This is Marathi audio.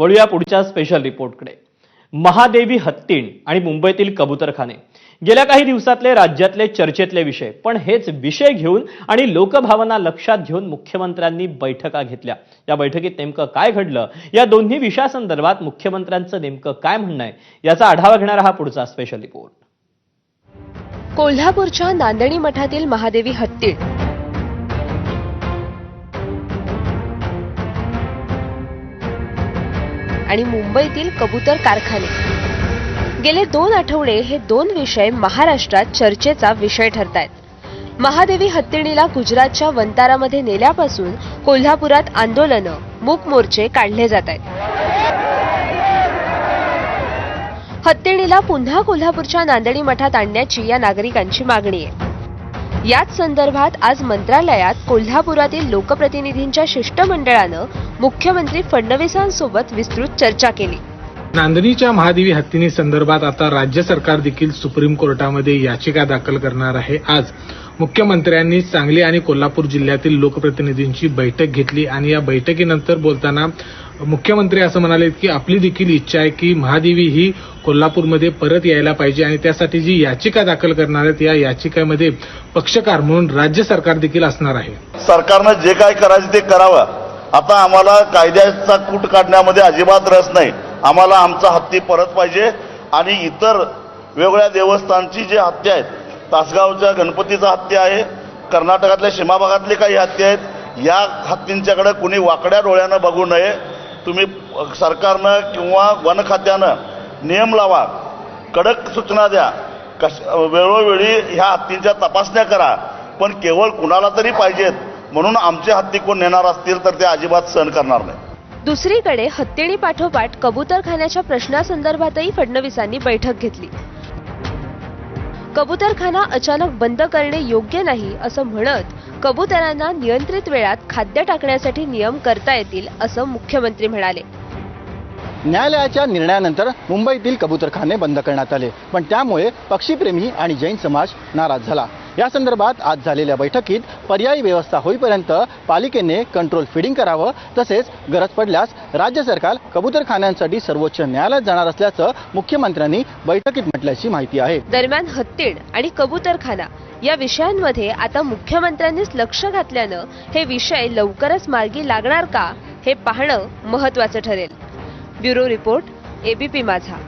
वळूया पुढच्या स्पेशल रिपोर्टकडे महादेवी हत्तीण आणि मुंबईतील कबुतरखाने. गेल्या काही दिवसातले राज्यातले चर्चेतले विषय पण हेच विषय घेऊन आणि लोकभावना लक्षात घेऊन मुख्यमंत्र्यांनी बैठका घेतल्या. या बैठकीत नेमकं काय घडलं? या दोन्ही विषयासंदर्भात मुख्यमंत्र्यांचं नेमकं काय म्हणणं आहे? याचा आढावा घेणारा हा पुढचा स्पेशल रिपोर्ट कोल्हापूरच्या नांदणी मठातील महादेवी हत्तीण आणि मुंबईतील कबूतर कारखाने. गेले दोन आठवडे हे दोन विषय महाराष्ट्रात चर्चेचा विषय ठरत आहेत महादेवी हत्तीणीला गुजरातच्या वंतारामध्ये नेल्यापासून कोल्हापुरात आंदोलनं मूक मोर्चे काढले जात आहेत हत्तीणीला पुन्हा कोल्हापूरच्या नांदणी मठात आणण्याची या नागरिकांची मागणी आहे. याच संदर्भात आज मंत्रालयात कोल्हापुरातील लोकप्रतिनिधींच्या शिष्टमंडळानं मुख्यमंत्री फडणवीसांसोबत विस्तृत चर्चा केली. नांदणीच्या महादेवी हत्तीनी संदर्भात आता राज्य सरकार देखील सुप्रीम कोर्टामध्ये याचिका दाखल करणार आहे. आज मुख्यमंत्र्यांनी सांगली आणि कोल्हापूर जिल्ह्यातील लोकप्रतिनिधींची बैठक घेतली आणि या बैठकीनंतर बोलताना मुख्यमंत्री असं म्हणाले की आपली देखील इच्छा आहे की महादेवी ही कोल्हापूरमध्ये परत यायला पाहिजे आणि त्यासाठी जी याचिका दाखल करणार आहेत या याचिकेमध्ये पक्षकार म्हणून राज्य सरकार देखील असणार आहे. सरकारनं जे काय करायचं ते करावं. आता आम्हाला कायद्याचा कूट काढण्यामध्ये अजिबात रस नाही. आम्हाला आमचा हत्ती परत पाहिजे आणि इतर वेगवेगळ्या देवस्थानची जी हत्या आहेत तासगावच्या गणपतीचा हत्या आहे कर्नाटकातल्या सीमाभागातले काही हत्या आहेत या हत्तींच्याकडे कुणी वाकड्या डोळ्यानं बघू नये. तुम्ही सरकारनं किंवा वनखात्यानं नियम लावा कडक सूचना द्या कश वेळोवेळी ह्या हत्तींच्या तपासण्या करा पण केवळ कुणाला तरी पाहिजेत. म्हणून आमचे हत्ती कोण नेणार असतील तर ते अजिबात सहन करणार नाही. दुसरीकडे हत्तीणी पाठोपाठ कबूतरखान्याच्या प्रश्नासंदर्भातही फडणवीसांनी बैठक घेतली. कबूतरखाना अचानक बंद करणे योग्य नाही असं म्हणत कबुतरांना नियंत्रित वेळात खाद्य टाकण्यासाठी नियम करता येतील असं मुख्यमंत्री म्हणाले. न्यायालयाच्या निर्णयानंतर मुंबईतील कबूतरखाने बंद करण्यात आले पण त्यामुळे पक्षीप्रेमी आणि जैन समाज नाराज झाला. या संदर्भात आज झालेल्या बैठकीत पर्यायी व्यवस्था होईपर्यंत पालिकेने कंट्रोल फिडिंग करावं तसेच गरज पडल्यास राज्य सरकार कबूतरखान्यांसाठी सर्वोच्च न्यायालयात जाणार असल्याचं मुख्यमंत्र्यांनी बैठकीत म्हटल्याची माहिती आहे. दरम्यान हत्तीण आणि कबूतरखाना या विषयांमध्ये आता मुख्यमंत्र्यांनीच लक्ष घातल्यानं हे विषय लवकरच मार्गी लागणार का हे पाहणं महत्वाचं ठरेल. ब्युरो रिपोर्ट एबीपी माझा.